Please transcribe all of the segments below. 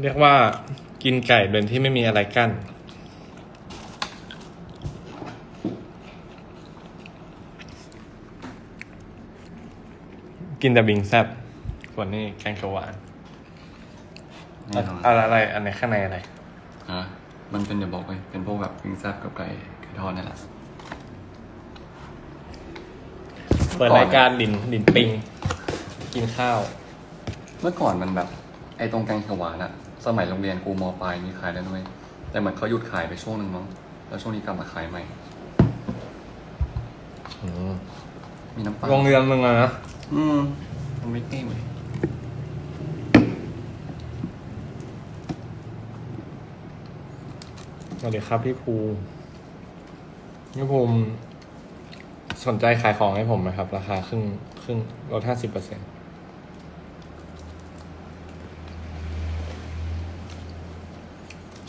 เรียกว่ากินไก่โดยที่ไม่มีอะไรกั้น กินแต่บิงแซบส่วนนี้แกงเขียวหวานแน่นอนอะไรอะไรอันไหนข้างในอะไร ฮะมันเป็นเดี๋ยวบอกเลยเป็นพวกแบบวิงแซบกับไก่ไก่ทอดนี่แหละ เปิดรายการดินดินปิง กินข้าว เมื่อก่อนมันแบบ ไอ้ตรงแกงเขียวหวานอะสมัยโรงเรียนกูมปลายมีขายแล้วด้วยแต่เหมือนเขาหยุดขายไปช่วงหนึ่งมั้งแล้วช่วงนี้กลับมาขายใหม่มีน้ำปลาโรงเรียนมึงอะนะอืมมันไม่เท่เหมือนสวัสดีครับพี่ภูมิพี่ภูมิสนใจขายของให้ผมไหมครับ ราคาครึ่งครึ่งลดห้าสิบเปอร์เซ็น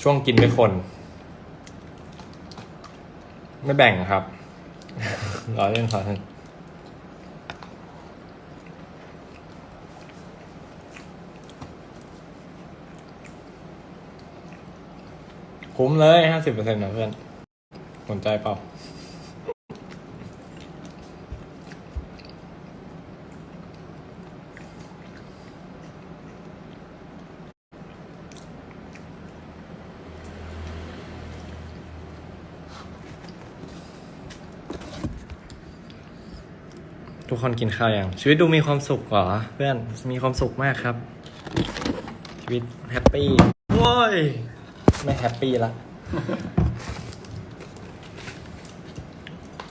ช่วงกินด้วยคน ไม่แบ่งครับรอเล่นขอเล่นคุ้มเลยห้าสิบเปอร์เซ็นต์นะเพื่อน สนใจเปล่า ทุกคนกินข้าวยังชีวิตดูมีความสุขเหรอ เพื่อนมีความสุขมากครับ ชีวิตแฮปปี้โว้ยไม่แฮปปี้ละ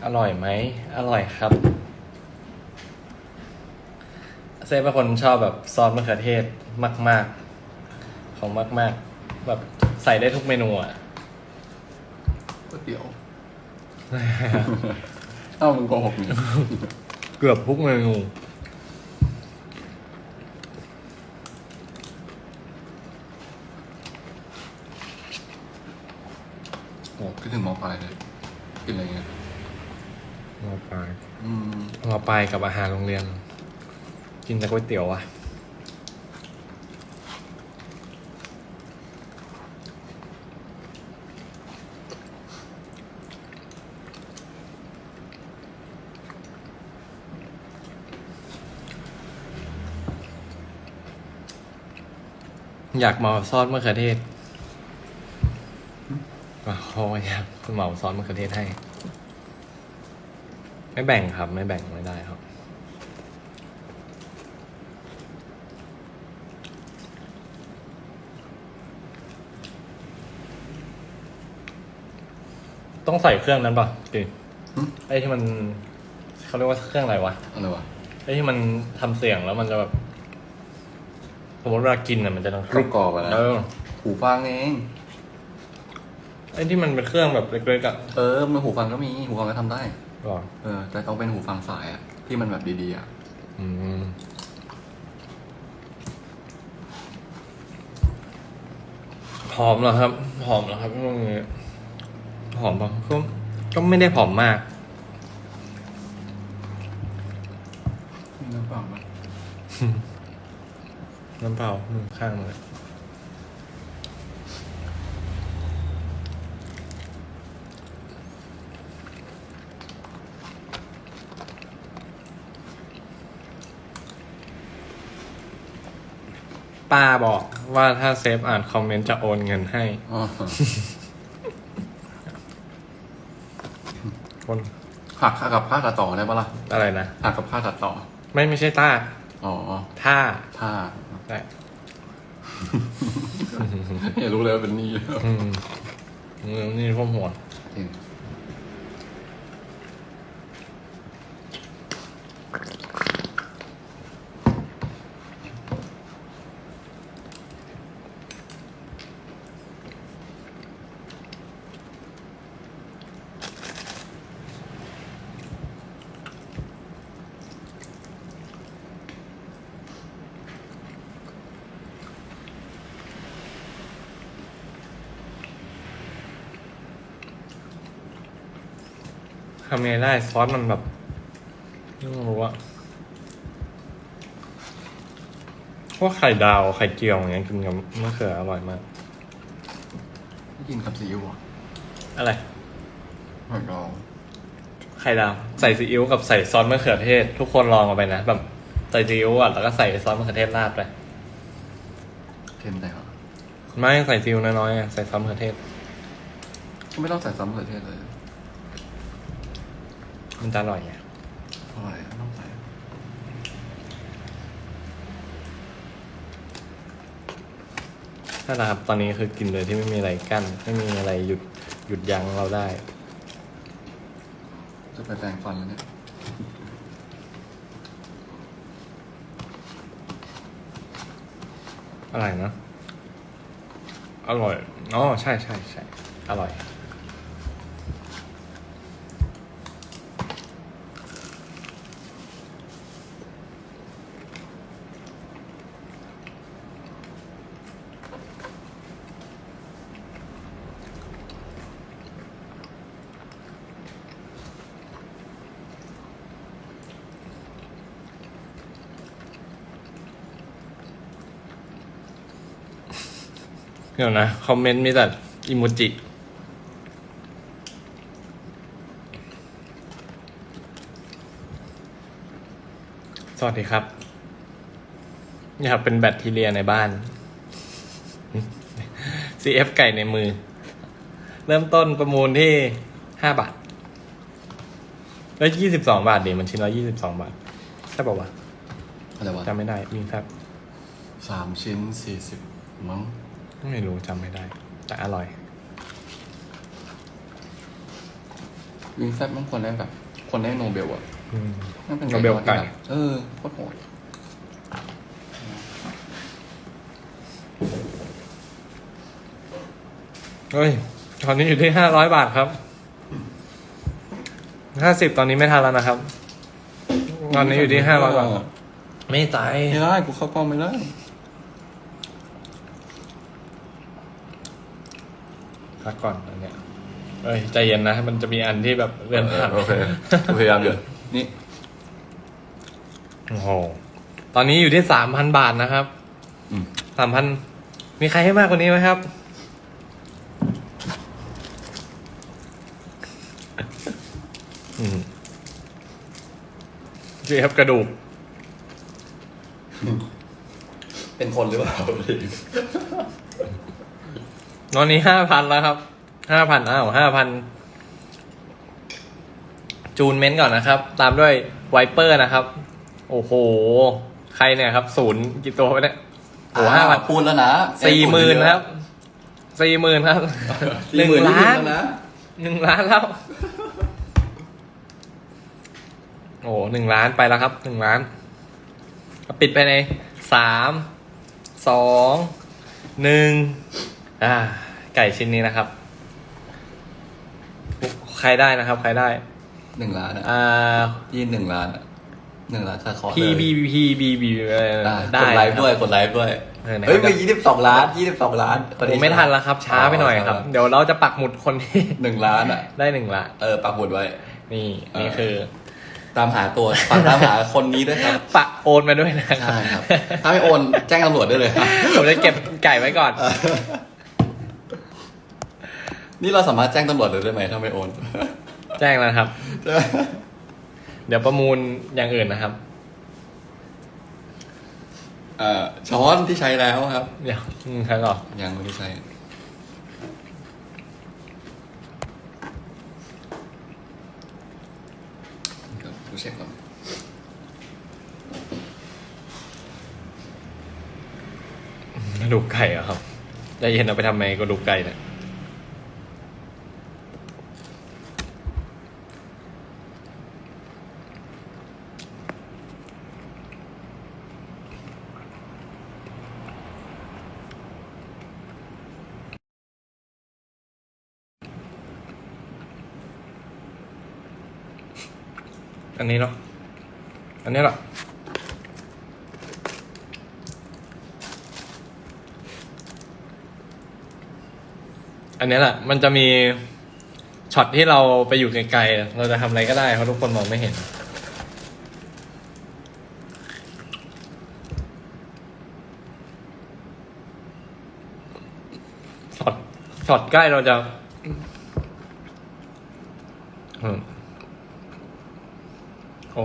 อร่อยไหม อร่อยครับ เซฟเป็นคนชอบแบบซอสมะเขือเทศมาก ๆ ของมาก ๆ แบบใส่ได้ทุกเมนูอะก๋วยเตี๋ยว เอ้ามึงโกหกนี่ เกือบทุกเมนูโอ้คิดถึงมปลายเลย กินอะไรเงี้ยมอปลายอืม มอปลายกับอาหารโรงเรียน กินแต่ก๋วยเตี๋ยวอะ อยากเหมาซอสมะเขือเทศว่าเขาอยากเหมาซอสมะเขือเทศให้ ไม่แบ่งครับ ไม่แบ่งไม่ได้ครับ ต้องใส่เครื่องนั้นป่ะจริงหึไอ้ที่มันเขาเรียกว่าเครื่องอะไรวะ อะไรวะ ไอ้ที่มันทำเสียงแล้วมันจะแบบ สมมติเวลากินอะมันจะดังลูกกรอบอะนะเออหูฟังเอง ไอ้ที่มันเป็นเครื่องแบบเล็กๆอะเออมันหูฟังก็มีหูฟังก็ทำได้ก่อนเออ แต่ต้องเป็นหูฟังสายอะที่มันแบบดีๆอะอืมผอมเหรอครับผอมเหรอครับช่วงนี้ผอมปะก็ก็ไม่ได้ผอมมาก มีน้ำเปล่าปะ น้ำเปล่าอืมข้างเลยป้าบอกว่าถ้าเซฟอ่านคอมเมนต์จะโอนเงินให้ อ๋อคนหักค่ากับค่าตัดต่อได้ปะล่ะ อะไรนะ หักกับค่าตัดต่อ ไม่ไม่ใช่ต้า อ๋อท่าถ้า ใช่อย่ารู้เลยว่าเป็นหนี่อืมนี่พวกหัวจริง ทำไงได้ซอสมันแบบไม่รู้อะโหพวกไข่ดาวไข่เจียวอย่างเงี้ยกินกับมะเขืออร่อยมาก ไม่กินกับซีอิ๊วอะอะไร ไม่ก็ไข่ดาวใส่ซีอิ๊วกับใส่ซอสมะเขือเทศ ทุกคนลองเอาไปนะแบบใส่ซีอิ๊วอะแล้วก็ใส่ซอสมะเขือเทศราดไปเค็มแต่เหรอไม่ใส่ซีอิ๊วน้อยๆอะใส่ซอสมะเขือเทศก็ไม่ต้องใส่ซ้ำมะเขือเทศเลย มันจะอร่อยไงอร่อยไม่ต้องใส่นั่นแหละครับ ตอนนี้คือกินเลยที่ไม่มีอะไรกั้น ไม่มีอะไรหยุดหยุดยั้งเราได้ จะไปแปรงฟันแล้วเนี่ย อะไรนะ อร่อย อ๋อ ใช่ใช่ใช่ อร่อย ดี๋ยวนะ คอมเมนต์มีแต่อิโมจิสวัสดีครับอยากเป็นแบคทีเรียในบ้าน CF ไก่ในมือ เริ่มต้นประมูลที่ห้าบาท แล้วยี่สิบสองบาทดิมันชิ้นละยี่สิบสองบาท ใช่ป่าวะอะไรวะจำไม่ได้มีครับ สามชิ้นสี่สิบมั้ง ไม่รู้จำไม่ได้ แต่อร่อย วิงแซ่บมันควรได้แบบควรได้โนเบลอะอืม มันเป็นโนเบลไก่ที่แบบเออโคตรโหดเฮ้ย ตอนนี้อยู่ที่ห้าร้อยบาทครับ ห้าสิบตอนนี้ไม่ทันแล้วนะครับ ตอนนี้อยู่ที่ห้าร้อยบาทไม่ใจาย ไม่ได้กูเข้ากล้องไม่ได้ พักก่อนอันเนี้ยเอ้ยใจเย็นนะ มันจะมีอันที่แบบเลื่อนผ่านโอเคกูพยายามอยู่นี่โอ้โหตอนนี้อยู่ที่สามพันบาทนะครับอืมสามพันมีใครให้มากกว่านี้ไหมครับ อืมเจียบกระดูก เป็นคนหรือเปล่า ตอนนี้ห้าพันแล้วครับ ห้าพันอ้าวห้าพัน จูนเม้นต์ก่อนนะครับ ตามด้วยไวเปอร์นะครับ โอ้โห ใครเนี่ยครับ ศูนย์กี่ตัวไปเนี่ยโอ้ห้าพันพูดแล้วนะสี่หมื่นครับ สี่หมื่นครับหหนึ่นึ่งงหมื่นล้านแล้วนะหนึ่งล้านแล้ว โอ้หนึ่งล้านไปแล้วครับหนึ่งล้าน ปิดไปในสาม สอง หนึ่ง อ่า ไก่ชิ้นนี้นะครับ ใครได้นะครับ ใครได้ หนึ่งล้านอะอ่า ยี่หนึ่งล้านอะหนึ่งล้านค่าคอร์ส P B B P B B ได้กดไลฟ์ด้วยกดไลฟ์ด้วย เออไหนเฮ้ยครับมียี่สิบสองล้านยี่สิบสองล้านผมไม่ทันแล้วครับ ช้าไปหน่อยครับ เดี๋ยวเราจะปักหมุดคนที่ หนึ่งล้านอะ ได้หนึ่งล้านเออปักหมุดไว้ นี่เออ นี่คือ ตามหาตัวฝากตามหาคนนี้ด้วยครับ ปะโอนมาด้วยนะครับ ใช่ครับ ถ้าไม่โอนแจ้งตำรวจได้เลยครับ ผมจะเก็บไก่ไว้ก่อน นี่เราสามารถแจ้งตำรวจเลยได้ไหมถ้าไม่โอน แจ้งแล้วครับ เดี๋ยวประมูลอย่างอื่นนะครับเอ่อช้อนที่ใช้แล้วครับ เดี๋ยวอืมครับก่อนยังไม่ได้ใช้ เดี๋ยวกูเช็คก่อน กระดูกไก่เหรอะครับใจเย็นเอาไปทำไมกระดูกไก่เนี่ย อันนี้เนาะ อันนี้แหละอันนี้แหละ มันจะมีช็อตที่เราไปอยู่ไกลๆ เราจะทำอะไรก็ได้เพราะทุกคนมองไม่เห็น ช็อต ช็อตใกล้เราจะ โอ้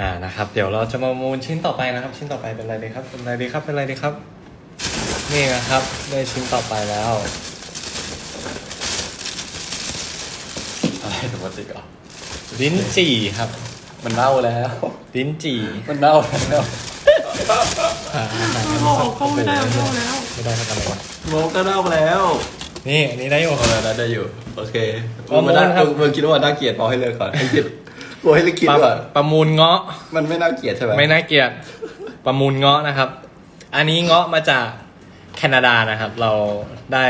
อ่านะครับ เดี๋ยวเราจะมามูลชิ้นต่อไปนะครับ ชิ้นต่อไปเป็นอะไรดีครับ เป็นอะไรดีครับ เป็นอะไรดีครับ นี่นะครับ ได้ชิ้นต่อไปแล้วอะไรปกติอะลิ้นจี่ครับ มันเน่าแล้ว ลิ้นจี่มันเน่าแล้วอ่าเข้าไม่ได้เข้าแล้วไม่ได้ครับอะไรวะโมก็เล่าแล้ว นี่อันนี้ได้อยู่เออได้อยู่ โอเคประมูลมึงน่าครับมึงมึงคิดว่าน่าเกลียดพอให้เลิกก่อนให้คิดกลัว ให้เลิกคิดประว่าประมูลเงาะ มันไม่น่าเกลียดใช่ไหมไม่น่าเกลียดประมูลเงาะนะครับ อันนี้เงาะมาจากแคนาดานะครับ เราได้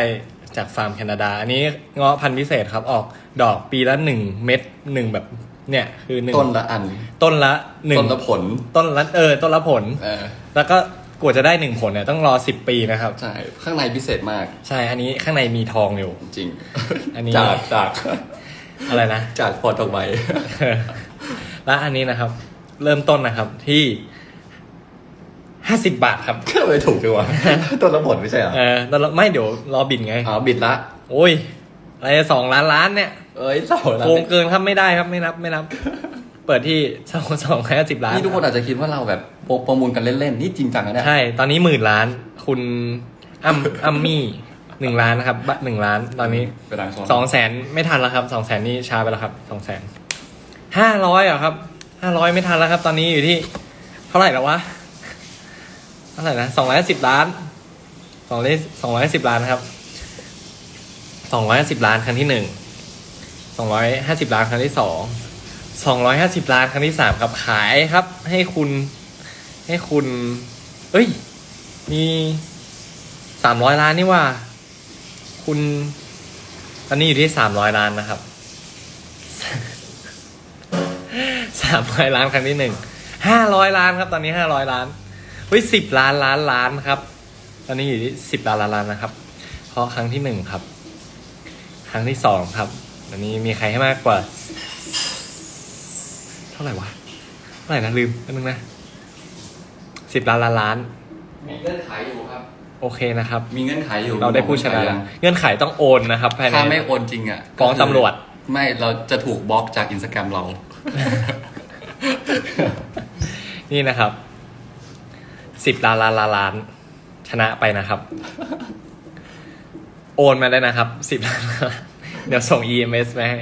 จากฟาร์มแคนาดา อันนี้เงาะพันธุ์พิเศษครับ ออกดอกปีละหนึ่งเม็ดหนึ่งแบบ เนี่ย คือหนึ่งต้นละอัน ต้นละหนึ่งต้นละผล ต้นละเออ ต้นละผล เออ แล้วก็กว่าจะได้หนึ่งผลเนี่ยต้องรอสิบปีนะครับ ใช่ ข้างในพิเศษมาก ใช่ อันนี้ข้างในมีทองอยู่ จริง อันนี้ จากจาก อะไรนะ จากพอตกใบและอันนี้นะครับ เริ่มต้นนะครับที่ห้าสิบบาทครับก็ไม่ถูกจังวะต้นละผลไม่ใช่เหรอเออแล้วเราไม่เดี๋ยวรอบินไงอ๋อบิดละ โอ้ยอะไรสองล้านล้านเนี่ย เอ้ยเศร้าละโกงเกินครับไม่ได้ครับไม่นับไม่นับ เปิดที่สองสองห้าสิบล้านนี่ทุกคนอาจจะคิดว่าเราแบบประมูลกันเล่นๆนี่จริงจังนะเนี่ยใช่ ตอนนี้หมื่นล้าน คุณอัมอัมมี่ หนึ่งล้านนะครับบัตรหนึ่งล้านตอนนี้ไปดังโซนสองแสนไม่ทันแล้วครับสองแสนนี่ช้าไปแล้วครับสองแสนห้าร้อยอะครับห้าร้อยไม่ทันแล้วครับ ตอนนี้อยู่ที่ เท่าไหร่แล้ววะเท่าไหร่นะสองร้อยสิบล้านสองร้อยสองร้อยสิบล้านนะครับสองร้อยสิบล้านครั้งที่หนึ่งสองร้อยห้าสิบล้านครั้งที่สองสองร้อยห้าสิบล้านครั้งที่สามครับขายครับ ให้คุณ ให้คุณ เอ้ย มีสามร้อยล้านนี่ว่า คุณ ตอนนี้อยู่ที่สามร้อยล้านนะครับสามร้อยล้านครั้งที่หนึ่งห้าร้อยล้านครับ ตอนนี้ห้าร้อยล้านเฮ้ยสิบล้านล้านล้านครับ ตอนนี้อยู่ที่สิบล้านล้านล้านนะครับ เพราะครั้งที่หนึ่งครับ ครั้งที่สองครับตอนนี้มีใครให้มากกว่า เท่าไหร่วะเท่าไหร่นะลืมอันนึงนะสิบล้านล้านล้าน มีเงื่อนไขอยู่ครับ โอเคนะครับ มีเงื่อนไขอยู่เราได้ผู้ชนะแล้วเงื่อนไขต้องโอนนะครับภายในถ้าไม่โอนจริงอะฟ้องตำรวจ ไม่เราจะถูกบล็อกจากอินสตาแกรมเรา นี่นะครับสิบล้านล้านล้านล้านชนะไปนะครับ โอนมาได้นะครับสิบล้านล้านล้านเดี๋ยวส่ง EMS ไปให้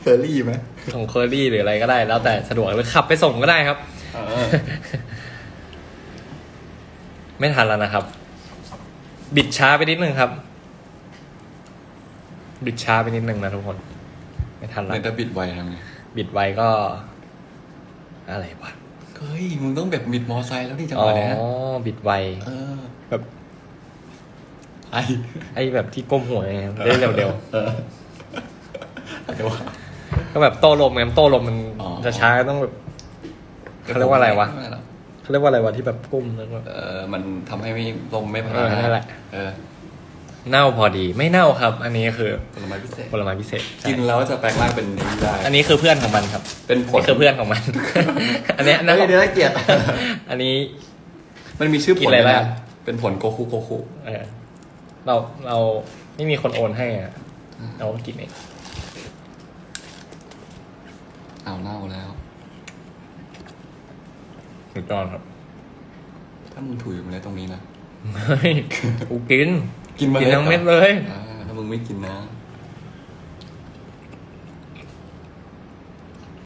เฟอร์รี่ไหมส่งเคอรี่หรืออะไรก็ได้ แล้วแต่สะดวกหรือขับไปส่งก็ได้ครับเออ ไม่ทันแล้วนะครับ บิดช้าไปนิดนึงครับ บิดช้าไปนิดนึงนะทุกคน ไม่ทันในแล้วถ้าบิดไวทำไงบิดไวก็ อะไรวะเฮ้ยมึงต้องแบบบิดมอไซค์แล้วนี่จังหอ๋อวะเนี้ยบิดไวเออ แบบไอไอ้แบบที่ก้มหัวไงได้เร็วเอออะไรวะๆก็แบบโต้ลมไงโต้ลมมันอ๋อจะช้าต้องแบบเขาเรียกว่าอะไรวะ เขาเรียกว่าอะไรวะที่แบบก้มแล้วก็ เออมันทำให้ไม่ลมไม่พัฒเออนานั่นแหละ เออเน่าพอดีไม่เน่าครับ อันนี้คือผลไม้พิเศษ ผลไม้พิเศษใช่กินแล้วจะแปลงร่างเป็นนี้ได้ อันนี้คือเพื่อนของมันครับเป็นผลนี่คือเพื่อนของมัน อันเนี้ยเฮ้ยเดี๋ยวน่าเกลียด อันนี้ มันมีชื่อผกินลอะไรด้วยบ้างนะเป็นผลโกคุโกคุเออเราเราไม่มีคนโอนให้อะเราก็กินเอง เอาเน่าแล้ว สุดยอดครับ ถ้ามึงถุยมาเลยตรงนี้นะเฮ้ยกูกิน กินมากินทั้งเม็ดเลย อ่าถ้ามึงไม่กินนะ